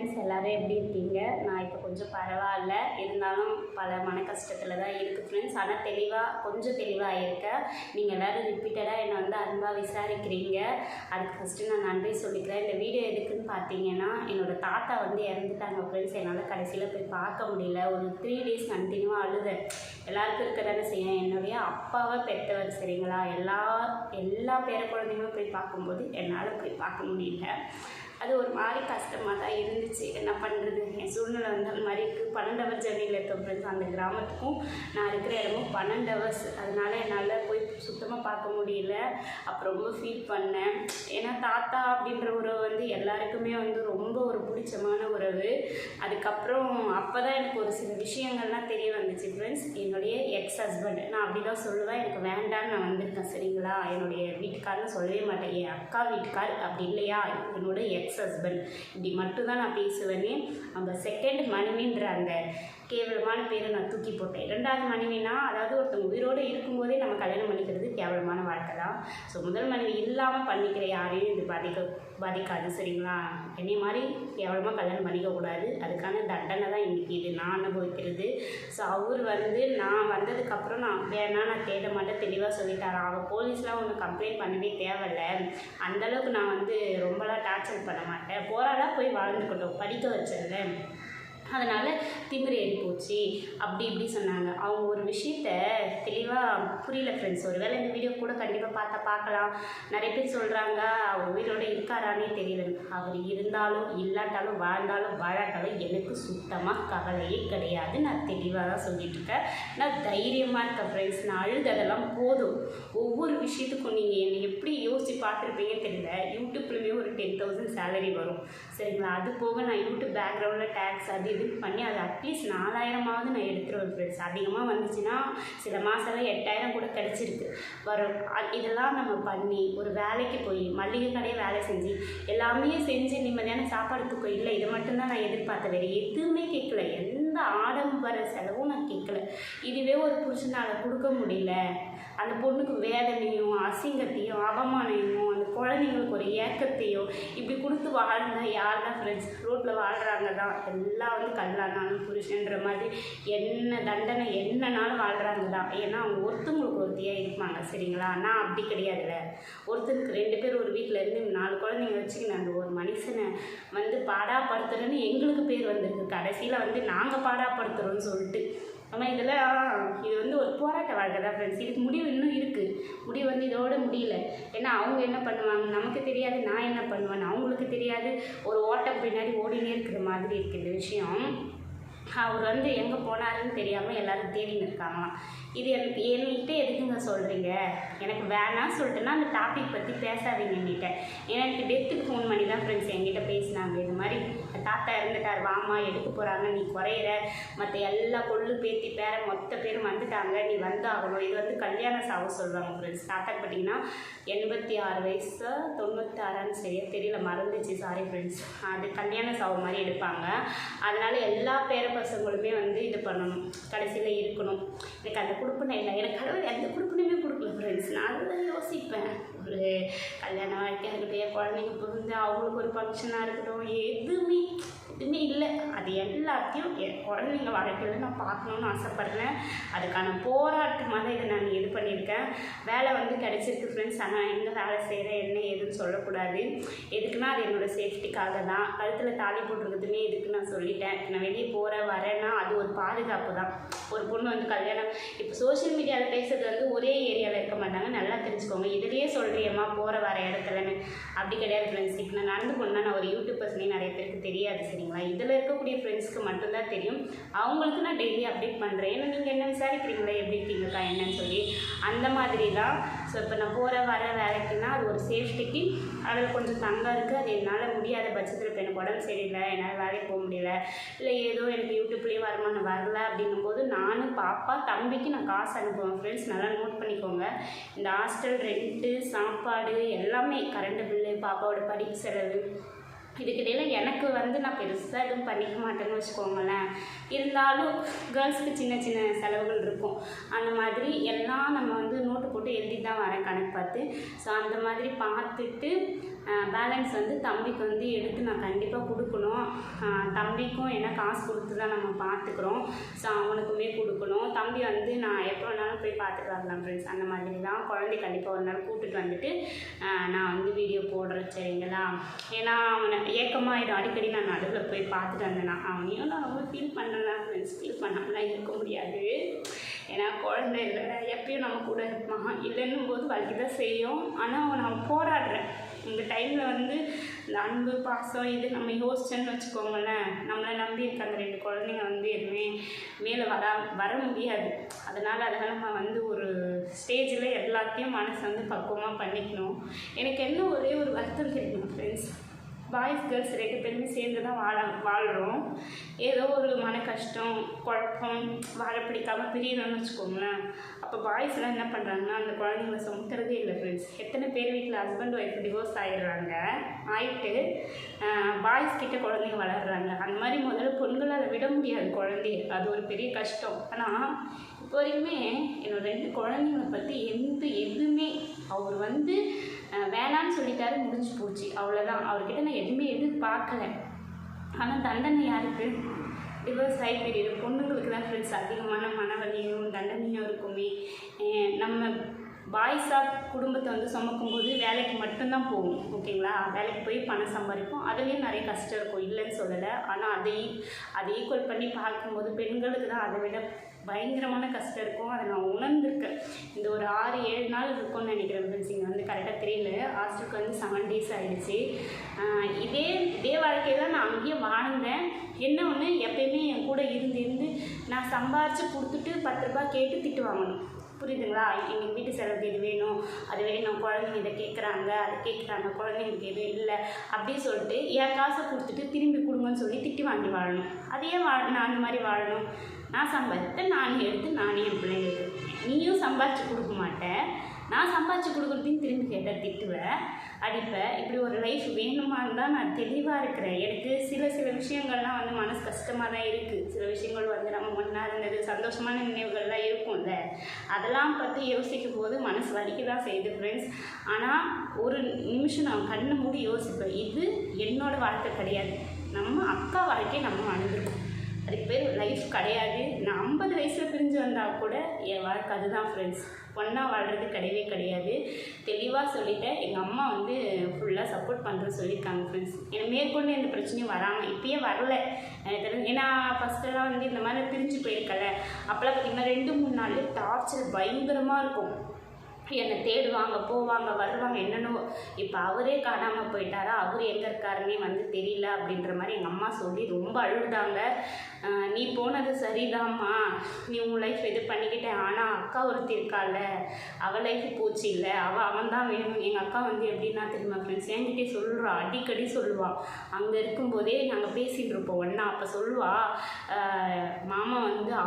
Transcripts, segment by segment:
Friends எல்லோரும் எப்படி இருக்கீங்க? நான் இப்போ கொஞ்சம் பரவாயில்ல. இருந்தாலும் பல மன கஷ்டத்தில் தான் இருக்குது ஃப்ரெண்ட்ஸ் ஆனால் தெளிவாக கொஞ்சம் தெளிவாக இருக்கேன் நீங்கள் எல்லோரும் ரிப்பீட்டடாக என்னை வந்து அன்பாக விசாரிக்கிறீங்க. அதுக்கு ஃபஸ்ட்டு நான் நன்றி சொல்லிக்கிறேன். இந்த வீடியோ எதுக்குன்னு பார்த்தீங்கன்னா என்னோட தாத்தா வந்து இறந்துட்டாங்க ஃப்ரெண்ட்ஸ் என்னால் கடைசியில் போய் பார்க்க முடியல. ஒரு த்ரீ டேஸ் கண்டினியூவாக அழுதேன். எல்லாருக்கும் இருக்க தானே செய்யும் என்னுடைய அப்பாவை பெற்றவர் சரிங்களா? எல்லா எல்லா பேர குழந்தைங்களும் போய் பார்க்கும்போது என்னால் போய் பார்க்க முடியல. அது ஒரு மாதிரி கஷ்டமாக தான் இருந்துச்சு. என்ன பண்ணுறது என் சூழ்நிலை வந்து அந்த மாதிரி இருக்குது பன்னெண்டு ஹவர் ஜர்னியில் இருக்க ஃப்ரெண்ட்ஸ் அந்த கிராமத்துக்கும் நான் இருக்கிற இடமும் பன்னெண்டு ஹவர்ஸ் அதனால் என்னால் போய் சுத்தமாக பார்க்க முடியல. அப்போ ரொம்ப ஃபீல் பண்ணேன். ஏன்னா தாத்தா அப்படின்ற உறவு வந்து எல்லாருக்குமே வந்து ரொம்ப ஒரு பிடிச்சமான உறவு. அதுக்கப்புறம் அப்போ தான் எனக்கு ஒரு சில விஷயங்கள்லாம் தெரிய வந்துச்சு ஃப்ரெண்ட்ஸ் என்னுடைய எக்ஸ் ஹஸ்பண்ட் நான் அப்படி தான் சொல்லுவேன். எனக்கு வேண்டான்னு நான் வந்திருக்கேன் சரிங்களா? என்னுடைய வீட்டுக்காரன்னு சொல்லவே மாட்டேன். என் அக்கா வீட்டுக்கார் அப்படி இல்லையா? என்னோட எக்ஸ் ஹஸ்பண்ட் இப்படி மட்டும்தான் நான் பேசுவேனே. அந்த செகண்ட் மனைவின்ற அந்த கேவலமான பேரை நான் தூக்கி போட்டேன். ரெண்டாவது மனைவினா அதாவது ஒருத்தவங்க உயிரோடு இருக்கும்போதே நம்ம கல்யாணம் பண்ணிக்கிறது கேவலமான வாழ்க்கை தான். ஸோ முதல் மனைவி இல்லாமல் பண்ணிக்கிற யாரையும் இது பாதிக்க பாதிக்காது சரிங்களா? என்னை மாதிரி கேவலமாக கல்யாணம் பண்ணிக்கக்கூடாது அதுக்கான தண்டனை தான் இன்றைக்கி இது நான் அனுபவிக்கிறது. ஸோ அவர் வந்து நான் வந்ததுக்கப்புறம் நான் வேணா நான் தேட மாட்டேன். தெளிவாக சொல்லிட்டாரா. அவள் போலீஸ்லாம் ஒன்றும் கம்ப்ளைண்ட் பண்ணவே தேவையில்ல. அந்தளவுக்கு நான் வந்து ரொம்பலாம் டார்ச்சர் பண்ண மாட்டேன். போராடா போய் வாழ்ந்துக்கட்டும் படிக்க வச்சிருந்தேன் அதனால் திமிரு ஏறி போச்சு. அப்படி இப்படி சொன்னாங்க. அவங்க ஒரு விஷயத்த தெளிவாக புரியல ஃப்ரெண்ட்ஸ் ஒரு வேளை இந்த வீடியோ கூட கண்டிப்பாக பார்த்தா பார்க்கலாம். நிறைய பேர் சொல்கிறாங்க அவர் உயிரோட இருக்காரானே தெரியல. அவர் இருந்தாலும் இல்லாட்டாலும் வாழ்ந்தாலும் வாழாட்டாலும் எனக்கு சுத்தமாக கவலையே கிடையாது. நான் தெளிவாக தான் சொல்லிட்டு இருக்கேன். நான் தைரியமாக இருக்கேன் ஃப்ரெண்ட்ஸ் நான் அழுததெல்லாம் போதும். ஒவ்வொரு விஷயத்துக்கும் நீங்கள் என்னை எப்படி யோசித்து பார்த்துருப்பீங்கன்னு தெரியல. யூடியூப்லேயுமே ஒரு டென் தௌசண்ட் சேலரி வரும். சரிங்களா? அது போக நான் யூடியூப் பேக்ரவுண்டில் டேக்ஸ் அது இதுன்னு பண்ணி அது அட்லீஸ்ட் நாலாயிரமாவது நான் எடுத்துருவேன் ஃப்ரெண்ட்ஸ் அதிகமாக வந்துச்சுன்னா சில மாதம்லாம் எட்டாயிரம் கூட கிடச்சிருக்கு. வரும் இதெல்லாம் நம்ம பண்ணி ஒரு வேலைக்கு போய் மளிகை கடையை வேலை செஞ்சு எல்லாமே செஞ்சு நிம்மதியான சாப்பாடு தூக்கம் இல்லை இது மட்டும்தான் நான் எதிர்பார்த்த வேறு எதுவுமே கேட்கல. எந்த ஆடம்பர செலவும் நான் கேட்கல. இதுவே ஒரு புருஷனால் கொடுக்க முடியல. அந்த பொண்ணுக்கு வேதனையும் அசிங்கத்தையும் அவமானமும் அந்த குழந்தைங்களுக்கு ஒரு ஏக்கத்தையும் இப்படி கொடுத்து வாழ்ந்தா யார் தான் ஃப்ரெண்ட்ஸ் ரோட்டில் வாழ்கிறாங்க தான் எல்லாம் வந்து கல்லானாலும் புருஷன்ற மாதிரி என்ன தண்டனை என்னனாலும் வாழ்கிறாங்க தான் ஏன்னா அவங்க ஒருத்தவங்களுக்கு ஒருத்தியாக இருப்பாங்க சரிங்களா? நான் அப்படி கிடையாதுல்ல. ஒருத்தனுக்கு ரெண்டு பேர் ஒரு வீட்டில் இருந்து நாலு குழந்தைங்க வச்சுக்கின்னு அந்த ஒரு மனுஷனை வந்து பாடாப்படுத்துறேன்னு எங்களுக்கு பேர் வந்திருக்கு. கடைசியில் வந்து நாங்கள் பாடாப்படுத்துகிறோன்னு சொல்லிட்டு ஆனால் இதில் இது வந்து ஒரு போராட்ட வாழ்க்கை தான் ஃப்ரெண்ட்ஸ் இதுக்கு முடிவு இன்னும் இருக்குது முடிவு வந்து இதோட முடியல. ஏன்னா அவங்க என்ன பண்ணுவாங்க? நமக்கு தெரியாது நான் என்ன பண்ணுவேன்? அவங்களுக்கு தெரியாது ஒரு ஓட்டம் பின்னாடி ஓடினே இருக்கிற மாதிரி இருக்குது இந்த விஷயம். அவர் வந்து எங்கே போனாருன்னு தெரியாமல் எல்லோரும் தேடின்னு இருக்காங்களாம். இது எனக்கு என்கிட்ட எதுக்குங்க சொல்கிறீங்க எனக்கு வேணாம் சொல்லிட்டுனா அந்த டாபிக் பற்றி பேசாதீங்க என்கிட்ட. ஏன்னா எனக்கு டெத்துக்கு ஃபோன் பண்ணி தான் ஃப்ரெண்ட்ஸ் என்கிட்ட பேசினாங்க. இது மாதிரி தாத்தா இறந்துட்டார் வாமா எடுக்க போகிறாங்க நீ குறையிற. மற்ற எல்லா கொள்ளு பேத்தி பேர மொத்த பேரும் வந்துட்டாங்க. நீ வந்தாகணும். இது வந்து கல்யாண சாவு சொல்லுவாங்க ஃப்ரெண்ட்ஸ் தாத்தாக்கு பார்த்தீங்கன்னா எண்பத்தி ஆறு வயசு தொண்ணூத்தாறான்னு சரியா தெரியல. மறந்துச்சு. சாரி ஃப்ரெண்ட்ஸ் அது கல்யாண சாவு மாதிரி எடுப்பாங்க. அதனால் எல்லா பேர பசங்களுமே வந்து இது பண்ணணும். கடைசியில் இருக்கணும். எனக்கு அந்த கொடுப்பனை. இல்லை எனக்கு கடவுள் எந்த கொடுப்பனையுமே கொடுக்கல ஃப்ரெண்ட்ஸ் நான் அதுதான் யோசிப்பேன். ஒரு கல்யாண வாழ்க்கையாக இருக்கட்டும் என் குழந்தைங்க பிறந்து அவங்களுக்கு ஒரு ஃபங்க்ஷனாக இருக்கட்டும் எதுவுமே எதுவுமே இல்லை. அது எல்லாத்தையும் என் குழந்தைங்க வாழ்க்கையில் நான் பார்க்கணுன்னு ஆசைப்பட்றேன். அதுக்கான போராட்டமாக தான் இதை நான் இது பண்ணியிருக்கேன். வேலை வந்து கிடச்சிருக்கு ஃப்ரெண்ட்ஸ் ஆனால் எங்கே வேலை செய்கிறேன் என்ன ஏதுன்னு சொல்லக்கூடாது. எதுக்குன்னா அது என்னோடய சேஃப்டிக்காக தான். கழுத்தில் தாலி போட்டிருக்கிறதுமே எதுக்கு நான் சொல்லிட்டேன். நான் வெளியே போகிறேன் வரேன்னா அது ஒரு பாதுகாப்பு தான். ஒரு பொண்ணு வந்து கல்யாணம் இப்போ சோஷியல் மீடியாவில் பேசுறது வந்து ஒரே ஏரியாவில் இருக்க மாட்டாங்க. நல்லா வச்சுக்கோங்க. இதுலேயே சொல்கிறியம்மா போகிற வர இடத்துலன்னு. அப்படி கிடையாது ஃப்ரெண்ட்ஸ் இப்போ நான் நடந்து போனால் நான் ஒரு யூடியூபர்ஸ்னே நிறைய பேருக்கு தெரியாது சரிங்களா? இதில் இருக்கக்கூடிய ஃப்ரெண்ட்ஸ்க்கு மட்டும்தான் தெரியும். அவங்களுக்கு நான் டெய்லி அப்டேட் பண்ணுறேன் ஏன்னா நீங்கள் என்ன விசாரிக்கிறீங்களா எப்படி இருக்கீங்கக்கா என்னன்னு சொல்லி. அந்த மாதிரி தான் ஸோ இப்போ நான் போகிற வர வேலைக்குன்னா அது ஒரு சேஃப்டிக்கு அதில் கொஞ்சம் தங்கம் இருக்குது அது என்னால் முடியாத பட்சத்தில் இப்போ எனக்கு உடம்பு சரியில்லை. என்னால் வேலைக்கு போக முடியல. இல்லை ஏதோ எனக்கு யூடியூப்லேயே வருமானம் வரல அப்படிங்கும்போது நானும் பாப்பா தம்பிக்கு நான் காசு அனுப்புவேன். ஃப்ரெண்ட்ஸ் நல்லா நோட் பண்ணிக்கோங்க. இந்த ஹாஸ்டல் ரெண்ட்டு சாப்பாடு எல்லாமே கரண்ட் பில்லு பாப்பாவோட படிப்பு செலவு இதுக்கிடையில் எனக்கு வந்து நான் பெருசாக எதுவும் பண்ணிக்க மாட்டேன்னு வச்சுக்கோங்களேன். இருந்தாலும் கேர்ள்ஸ்க்கு சின்ன சின்ன செலவுகள் இருக்கும். அந்த மாதிரி எல்லாம் நம்ம வந்து நோட்டு போட்டு எழுதி தான் வரேன் கணக்கு பார்த்து. ஸோ அந்த மாதிரி பார்த்துட்டு பேலன்ஸ் வந்து தம்பிக்கு வந்து எடுத்து நான் கண்டிப்பாக கொடுக்கணும். தம்பிக்கும் என்ன காசு கொடுத்து தான் நம்ம பார்த்துக்குறோம் ஸோ அவனுக்குமே கொடுக்கணும். தம்பி வந்து நான் எப்போ வேணாலும் போய் பார்த்துட்டு வரலாம் ஃப்ரெண்ட்ஸ் அந்த மாதிரி தான் குழந்தை கண்டிப்பாக ஒரு நாள் கூப்பிட்டுட்டு வந்துட்டு நான் வந்து வீடியோ போடுறேன் சரிங்களா? ஏன்னா அவனை ஏக்கமாகிடும் அடிக்கடி நான் நடுவில் போய் பார்த்துட்டு வந்தேன்னா அவனையும் நான் ரொம்ப ஃபீல் பண்ணலாம் ஃப்ரெண்ட்ஸ் ஃபீல் பண்ணாமலாம் இருக்க முடியாது. ஏன்னா குழந்தை இல்லை. எப்பயும் நம்ம கூட இருப்பான். இல்லைன்னும் போது வலிக்கு தான் செய்யும் ஆனால் நான் போராடுறேன். இந்த டைமில் வந்து இந்த அன்பு பாசம் இது நம்ம யோசிச்சேன்னு வச்சுக்கோங்களேன். நம்மளை நம்பி இருக்க அந்த ரெண்டு குழந்தைங்க வந்து எதுவுமே மேலே வர வர முடியாது. அதனால் அதெல்லாம் நம்ம வந்து ஒரு ஸ்டேஜில் எல்லாத்தையும் மனசு வந்து பக்குவமாக பண்ணிக்கணும். எனக்கு என்ன ஒரே ஒரு வருத்தம் தெரியுமா ஃப்ரெண்ட்ஸ் பாய்ஸ் கேர்ள்ஸ் ரெண்டு பேருமே சேர்ந்து தான் வாழ வாழ்கிறோம் ஏதோ ஒரு மன கஷ்டம் குழப்பம் வாழ பிடிக்காம பிரியணும்னு வச்சுக்கோங்களேன். அப்போ பாய்ஸ்லாம் என்ன பண்ணுறாங்கன்னா அந்த குழந்தைங்கள சுமக்கிறதே இல்லை ஃப்ரெண்ட்ஸ் எத்தனை பேர் வீட்டில் ஹஸ்பண்ட் ஒய்ஃப் டிவோர்ஸ் ஆயிடுறாங்க ஆயிட்டு பாய்ஸ் கிட்ட குழந்தைங்க வளர்கிறாங்க அந்த மாதிரி முதல்ல பெண்களால் விட முடியாது குழந்தைய. அது ஒரு பெரிய கஷ்டம். ஆனால் இப்போ வரைக்குமே என்னோட ரெண்டு குழந்தைங்கள பற்றி எந்த எதுவுமே அவர் வந்து வேணான்னு சொல்லிட்டாரு முடிஞ்சு போச்சு. அவ்வளோதான் அவர்கிட்ட நான் எதுவுமே எதிர்பார்க்கல. ஆனால் தண்டனை யாருக்கு? டிவோர்ஸ் ஆகி தெரியுது பொண்ணுங்களுக்கு தான் ஃப்ரெண்ட்ஸ் அதிகமான மனவழியும் தண்டனையும் இருக்குமே. நம்ம பாய்ஸாக குடும்பத்தை வந்து சுமக்கும்போது வேலைக்கு மட்டும்தான் போகும். ஓகேங்களா? வேலைக்கு போய் பணம் சம்பாதிப்போம். அதுலேயும் நிறைய கஷ்டம் இருக்கும். இல்லைன்னு சொல்லலை. ஆனால் அதை அதை ஈக்குவல் பண்ணி பார்க்கும்போது பெண்களுக்கு தான் அதை விட பயங்கரமான கஷ்டம் இருக்கும். அதை நான் உணர்ந்திருக்கேன். இந்த ஒரு ஆறு ஏழு நாள் இருக்கும்னு நினைக்கிறேன் ஃப்ரெண்ட்ஸ் இங்கே வந்து கரெக்டாக தெரியல. ஹாஸ்டலுக்கு வந்து செவன் டேஸ் ஆகிடுச்சு இதே இதே வாழ்க்கையை தான் நான் அங்கேயே வாழ்ந்தேன். என்ன ஒன்று எப்பயுமே என் கூட இருந்து இருந்து நான் சம்பாரித்து கொடுத்துட்டு பத்து ரூபாய் கேட்டு திட்டு வாங்கணும். புரியுதுங்களா? எங்கள் வீட்டு செலவுக்கு இது வேணும் அது வேணும் குழந்தைங்க இதை கேட்குறாங்க அதை கேட்குறாங்க குழந்தைங்களுக்கு எதுவும் இல்லை அப்படின்னு சொல்லிட்டு என் காசை கொடுத்துட்டு திரும்பி கொடுங்கன்னு சொல்லி திட்டி வாங்கி வாழணும். அதே வா நான் அந்த மாதிரி வாழணும். நான் சம்பாதித்து நான் எடுத்து நானே என் பிள்ளைங்களுக்கு நீயும் சம்பாதிச்சு கொடுக்க மாட்டேன் நான் சம்பாதிச்சு கொடுக்குறதையும் திரும்பி கேட்டால் திட்டுவேன் அடிப்பேன் இப்படி ஒரு லைஃப் வேணுமான்னு தான் நான் தெளிவாக இருக்கிறேன். எனக்கு சில சில விஷயங்கள்லாம் வந்து மனசு கஷ்டமாக தான் இருக்குது சில விஷயங்கள் வந்து நம்ம ஒன்றா இருந்தது சந்தோஷமான நினைவுகள்லாம் இருக்கும்ல. அதெல்லாம் பற்றி யோசிக்கும் போது மனசு வலிக்க தான் செய்யுது ஃப்ரெண்ட்ஸ் ஆனால் ஒரு நிமிஷம் நான் கண்ணை மூடி யோசிப்பேன். இது என்னோடய வாழ்க்கை கிடையாது. நம்ம அக்கா வாழ்க்கையை நம்ம வாழ்ந்துருக்கோம். அதுக்கு பேர் லைஃப் கிடையாது. நான் ஐம்பது வயசில் பிரிஞ்சு வந்தால் கூட என் வாழ்க்கை அதுதான் ஃப்ரெண்ட்ஸ் ஒன்றா வாழ்கிறது கிடையவே கிடையாது. தெளிவாக சொல்லிட்டேன். எங்கள் அம்மா வந்து ஃபுல்லாக சப்போர்ட் பண்ணுறது சொல்லியிருக்காங்க ஃப்ரெண்ட்ஸ் எனக்கு மேற்கொண்டு எந்த பிரச்சனையும் வராமல் இப்போயே வரல. எனக்கு தெரிஞ்சு ஏன்னா ஃபஸ்ட்டெல்லாம் வந்து இந்த மாதிரி பிரிஞ்சு போயிருக்கல. அப்போல்லாம் பார்த்திங்கன்னா ரெண்டு மூணு நாள் டார்ச்சர் பயங்கரமாக இருக்கும். என்னை தேடுவாங்க போவாங்க வருவாங்க என்னென்னவோ. இப்போ அவரே காணாமல் போயிட்டாரா? அவர் எங்கே இருக்காருன்னே வந்து தெரியல அப்படின்ற மாதிரி எங்கள் அம்மா சொல்லி ரொம்ப அழுதாங்க. நீ போனது சரிதாம்மா. நீ உன் லைஃப் இது பண்ணிக்கிட்டேன். ஆனால் அக்கா ஒருத்தி இருக்காள் அவள் லைஃப் போச்சு இல்லை. அவள் அவன் தான் வேணும். எங்கள் அக்கா வந்து எப்படின்னா தெரியுமா ஃப்ரெண்ட்ஸ் என்கிட்டே சொல்கிறா அடிக்கடி சொல்லுவாள் அங்கே இருக்கும்போதே நாங்கள் பேசிகிட்டு இருப்போம். ஒன்றா அப்போ சொல்லுவாள்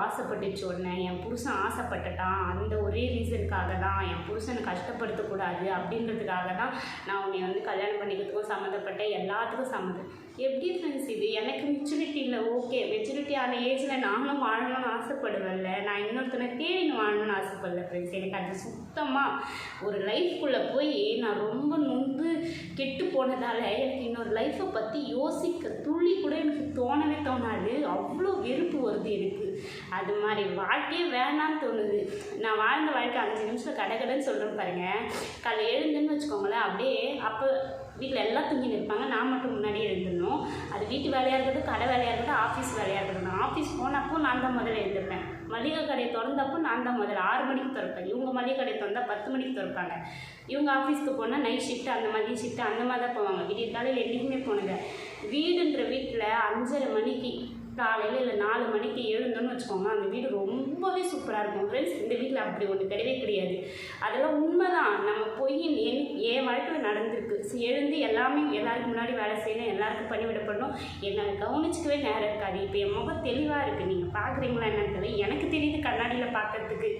ஆசைப்பட்டுச்சு உடனே என் புருஷன் ஆசைப்பட்டுட்டான். அந்த ஒரே ரீசனுக்காக தான் என் புருஷனை கஷ்டப்படுத்தக்கூடாது அப்படின்றதுக்காக தான் நான் உன்னை வந்து கல்யாணம் பண்ணிக்கிறதுக்கும் சம்மந்தப்பட்ட எல்லாத்துக்கும் சம்மந்தம் எப்படி ஃப்ரெண்ட்ஸ் இது? எனக்கு மெச்சூரிட்டி இல்லை. ஓகே மெச்சூரிட்டி ஆன ஏஜில் நானும் வாழணும்னு ஆசைப்படுவேன்ல. நான் இன்னொருத்தனை தேடின்னு வாழணும்னு ஆசைப்படல ஃப்ரெண்ட்ஸ் எனக்கு அது சுத்தமாக ஒரு லைஃப்குள்ளே போய் நான் ரொம்ப நொந்து கெட்டு போனதால் எனக்கு இன்னொரு லைஃப்பை பற்றி யோசிக்க துளி கூட எனக்கு தோணவே தோணாது. அவ்வளோ வெறுப்பு வருது எனக்கு. அது மாதிரி வாழ்க்கையே வேணான்னு தோணுது. நான் வாழ்ந்த வாழ்க்கை அஞ்சு நிமிஷம் கடகடன்னு சொல்கிறேன் பாருங்கள் காலைல எழுந்துன்னு வச்சுக்கோங்களேன் அப்படியே அப்போ வீட்டில் எல்லாம் தூங்கி நிற்பாங்க நான் மட்டும் முன்னாடியே எழுந்துடணும் அது வீட்டு வேலையாக இருக்கட்டும் கடை வேலையாக இருக்கட்டும் ஆஃபீஸ் வேலையாக இருக்கட்டும். ஆஃபீஸ் போனப்போ நான் தான் முதல்ல எழுந்திருப்பேன். மளிகை கடையை திறந்தப்போ நான் தான் முதல்ல ஆறு மணிக்கு திறப்பேன். இவங்க மளிகை கடை திறந்தால் பத்து மணிக்கு திறப்பாங்க. இவங்க ஆஃபீஸ்க்கு போனால் நைட் ஷிஃப்ட் அந்த மாதிரி ஷிஃப்ட் அந்த மாதிரி தான் போவாங்க. விடிய காலையில் என்றைக்குமே போனது வீடுன்ற வீட்டில் அஞ்சரை மணிக்கு காலையில் இல்லை நாலு மணிக்கு எழுந்தோன்னு வச்சுக்கோங்க அந்த வீடு ரொம்பவே சூப்பராக இருக்கும். ஃப்ரெண்ட்ஸ் இந்த வீட்டில் அப்படி ஒன்று கிடையவே கிடையாது. அதெல்லாம் உண்மைதான். நம்ம போய் என் என் வாழ்க்கையில் நடந்திருக்கு. ஸோ எழுந்து எல்லாமே எல்லாருக்கும் முன்னாடி வேலை செய்யணும் எல்லாருக்கும் பண்ணிவிடப்படணும் என்னை கவனிச்சிக்கவே நேரம் இருக்காது. இப்போ என் முகம் தெளிவாக இருக்குது நீங்கள் பார்க்குறீங்களா என்னன்னு தெரியல. எனக்கு தெரியுது கண்ணாடியில் பார்க்கறதுக்கு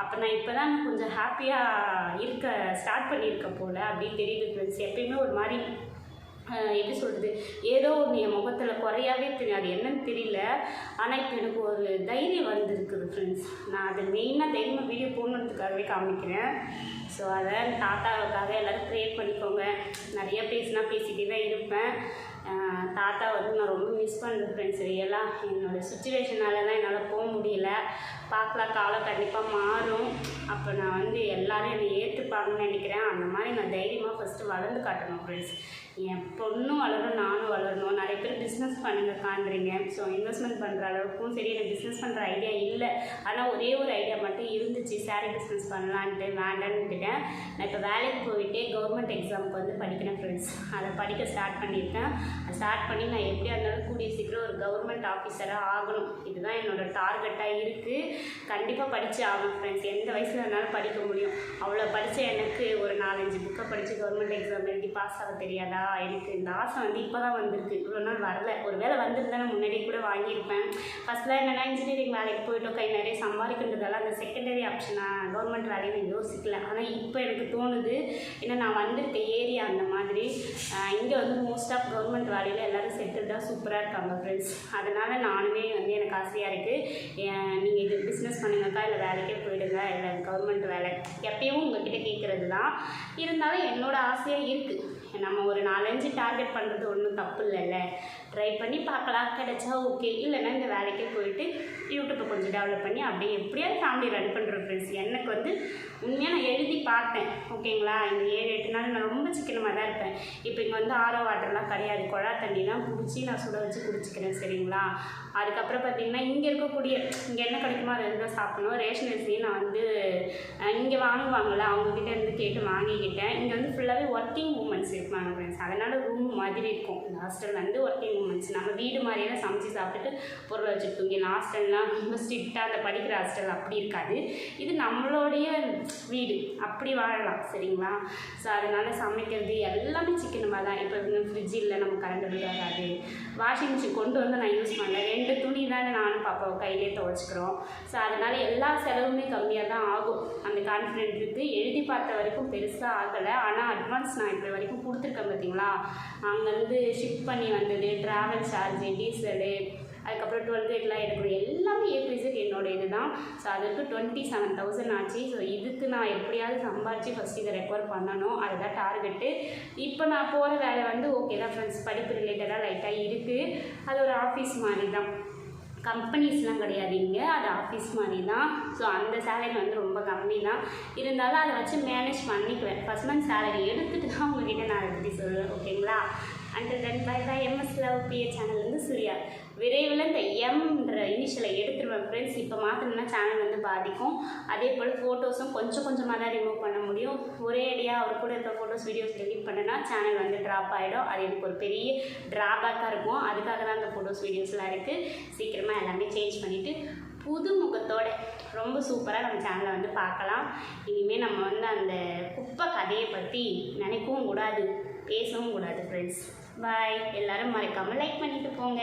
அப்போ நான் இப்போ தான் கொஞ்சம் ஹாப்பியாக இருக்க ஸ்டார்ட் பண்ணியிருக்க போல் அப்படின்னு தெரியுது ஃப்ரெண்ட்ஸ் எப்பயுமே ஒரு மாதிரி எப்படி சொல்கிறது ஏதோ ஒன்று என் முகத்தில் குறையாவே தெரியும். அது என்னன்னு தெரியல. ஆனால் இப்போ எனக்கு ஒரு தைரியம் வந்துருக்குது ஃப்ரெண்ட்ஸ் நான் அது மெயினாக தைரியமாக வீடியோ போடணுன்றதுக்காகவே காமிக்கிறேன். ஸோ அதை தாத்தாவுக்காக எல்லோரும் ப்ரே பண்ணிக்கோங்க. நிறைய பேசினா பேசிகிட்டே தான் இருப்பேன். தாத்தா வந்து நான் ரொம்ப மிஸ் பண்ணுறேன் ஃப்ரெண்ட்ஸ் ரியலாக என்னோடய சுச்சுவேஷனால தான் என்னால் போக முடியல. பார்க்கலாம் காலம் கண்டிப்பாக மாறும். அப்போ நான் வந்து எல்லோரும் என்னை ஏற்றுப்பாங்கன்னு நினைக்கிறேன். அந்த மாதிரி நான் தைரியமாக ஃபஸ்ட்டு வளர்ந்து காட்டணும் ஃப்ரெண்ட்ஸ் என் பொண்ணும் வளரணும் நானும் வளரணும். நிறைய பேர் பிஸ்னஸ் பண்ணுங்க காண்றீங்க. ஸோ இன்வெஸ்ட்மெண்ட் பண்ணுற அளவுக்கும் சரி எனக்கு பிஸ்னஸ் பண்ணுற ஐடியா இல்லை. ஆனால் ஒரே ஒரு ஐடியா மட்டும் இருந்துச்சு. சாரீ பிஸ்னஸ் பண்ணலான்ட்டு வேண்டான்னு விட்டுட்டேன். நான் இப்போ வேலைக்கு போயிட்டே கவர்மெண்ட் எக்ஸாமுக்கு வந்து படிக்கிறேன் ஃப்ரெண்ட்ஸ் அதை படிக்க ஸ்டார்ட் பண்ணியிருக்கேன். அதை ஸ்டார்ட் பண்ணி நான் எப்படியா இருந்தாலும் கூடிய சீக்கிரம் ஒரு கவர்மெண்ட் ஆஃபீஸராக ஆகணும். இதுதான் என்னோடய டார்கெட்டாக இருக்குது கண்டிப்பாக படித்து ஆகணும் ஃப்ரெண்ட்ஸ் எந்த வயசில் வேணாலும் படிக்க முடியும். அவ்வளோ படித்த எனக்கு ஒரு நாலஞ்சு புக்கை படித்து கவர்மெண்ட் எக்ஸாம் எழுதி பாஸ் ஆக தெரியாதா? எனக்கு இந்த ஆசை வந்து இப்போ தான் வந்திருக்கு. இவ்வளோ நாள் வரல. ஒரு வேளை வந்திருந்தா நான் முன்னாடியே கூட வாங்கியிருப்பேன். ஃபஸ்ட்லாம் என்னென்னா இன்ஜினியரிங் வேலைக்கு போயிட்டோம். கை நிறைய சம்பாதிக்கின்றதால அந்த செகண்டரி ஆப்ஷனாக கவர்மெண்ட் வேலையை நான் யோசிக்கல. ஆனால் இப்போ எனக்கு தோணுது ஏன்னா நான் வந்திருக்க ஏரியா அந்த மாதிரி. இங்கே வந்து மோஸ்ட் ஆஃப் கவர்மெண்ட் வேலையில் எல்லோரும் செட்டில்டாக சூப்பராக இருக்காங்க ஃப்ரெண்ட்ஸ் அதனால் நானுமே வந்து எனக்கு ஆசையாக இருக்குது நீங்கள் இது பிஸ்னஸ் பண்ணுங்கக்கா இல்லை வேலைக்கே போயிடுங்க. இல்லை கவர்மெண்ட் வேலை. எப்பயும் உங்ககிட்ட கேட்குறது தான் இருந்தாலும் என்னோட ஆசையாக இருக்குது நம்ம ஒரு நாலஞ்சு டார்கெட் பண்ணுறது ஒன்றும் தப்பு இல்லைல்ல ட்ரை பண்ணி பார்க்கலாம். கிடைச்சா ஓகே இல்லைன்னா இந்த வேலைக்கே போயிட்டு யூடியூப்பை கொஞ்சம் டெவலப் பண்ணி அப்படியே எப்படியாவது ஃபேமிலி ரன் பண்ணுற ஃப்ரெண்ட்ஸ் எனக்கு வந்து உண்மையாக நான் எழுதி பார்த்தேன். ஓகேங்களா இந்த ஏழு எட்டு நாள் நான் ரொம்ப சிக்கனமாக தான் இருப்பேன். இப்போ இங்கே வந்து ஆரோ வாட்டர்லாம் கிடையாது குழா தண்ணி தான் பிடிச்சி நான் சுட வச்சு குடிச்சிக்கிறேன் சரிங்களா? அதுக்கப்புறம் பார்த்தீங்கன்னா இங்கே இருக்கக்கூடிய இங்கே என்ன கிடைக்குமோ அதை இருந்தால் சாப்பிடணும். ரேஷன் அரிசியும் நான் வந்து இங்கே வாங்குவாங்கள்ல அவங்கக்கிட்ட இருந்து கேட்டு வாங்கிக்கிட்டேன். இங்கே வந்து ஃபுல்லாகவே ஒர்க்கிங் உமன்ஸ் இருப்பாங்க ஃப்ரெண்ட்ஸ் அதனால் ரூம் மாதிரி இருக்கும். இந்த ஹாஸ்டல் வந்து ஒர்க்கிங் உமன்ஸ் நம்ம வீடு மாதிரியெல்லாம் சமைச்சு சாப்பிட்டுட்டு பொருள் வச்சுட்டு தூங்கி ஹாஸ்டல்லாம் ரொம்ப ஸ்ட்ரிக்டாக அந்த படிக்கிற ஹாஸ்டல் அப்படி இருக்காது. இது நம்மளுடைய வீடு. அப்படி வாழலாம். சரிங்களா? ஸோ அதனால் சமைக்கிறது எல்லாமே சிக்கனமாக தான். இப்போ ஃப்ரிட்ஜ் இல்லை நம்ம கரண்ட் பில் வராது வாஷிங் மிஷின் கொண்டு வந்து நான் யூஸ் பண்ணல. ரெண்டு துணி தானே நானும் பாப்பாவை கையிலே துவைச்சிக்கிறோம். ஸோ அதனால் எல்லா செலவுமே கம்மியாக தான் ஆகும். அந்த கான்ஃபிடென்ட் இருக்குது எழுதி பார்த்த வரைக்கும் பெருசாக ஆகலை. ஆனால் அட்வான்ஸ் நான் இப்போ வரைக்கும் கொடுத்துருக்கேன் பார்த்தீங்களா அங்கேருந்து ஷிப் பண்ணி வந்தது ட்ராவல் சார்ஜு டீசலு அதுக்கப்புறம் டுவெல் எல்லாம் எடுக்கணும். எல்லாமே ஏ டு என்னோட இது தான் ஸோ அதுக்கு டுவெண்ட்டி செவன் தௌசண்ட் ஆச்சு. ஸோ இதுக்கு நான் எப்படியாவது சம்பாரித்து ஃபஸ்ட் இதை ரெக்கவர் பண்ணணும். அதுதான் டார்கெட்டு இப்போ நான் போகிற வேலை வந்து ஓகே தான் ஃப்ரெண்ட்ஸ் படிப்பு ரிலேட்டடாக லைட்டாக இருக்குது அது ஒரு ஆஃபீஸ் மாதிரி தான் கம்பெனிஸ்லாம் கிடையாது இங்கே. அது ஆஃபீஸ் மாதிரி தான் ஸோ அந்த சேலரி வந்து ரொம்ப கம்மி தான் இருந்தாலும் அதை வச்சு மேனேஜ் பண்ணிக்குவேன். ஃபஸ்ட் மந்த் சேலரி எடுத்துகிட்டு தான் உங்ககிட்ட நான் அதை பற்றி சொல்லுவேன் ஓகேங்களா until then bye bye MS love PA சேனல்லேருந்து Surya விரைவில் இந்த எம்ன்ற இனிஷியலை எடுத்துருவேன் ஃப்ரெண்ட்ஸ் இப்போ மாற்றினா சேனல் வந்து பாதிக்கும். அதே போல் ஃபோட்டோஸும் கொஞ்சம் கொஞ்சமாக தான் ரிமூவ் பண்ண முடியும். ஒரே அடியாக அவர் கூட இருக்க ஃபோட்டோஸ் வீடியோஸ் டெலிட் பண்ணனா சேனல் வந்து ட்ராப் ஆகிடும் அது எனக்கு ஒரு பெரிய ட்ராபேக்காக இருக்கும். அதுக்காக தான் அந்த ஃபோட்டோஸ் வீடியோஸ்லாம் இருக்குது சீக்கிரமாக எல்லாமே சேஞ்ச் பண்ணிவிட்டு புது முகத்தோட ரொம்ப சூப்பராக நம்ம சேனலை வந்து பார்க்கலாம். இனிமேல் நம்ம வந்து அந்த குப்பை கதையை பற்றி நினைக்கவும் கூடாது. பேசவும் கூடாது ஃப்ரெண்ட்ஸ் பாய் எல்லாரும் மறக்காமல் லைக் பண்ணிட்டு போங்க.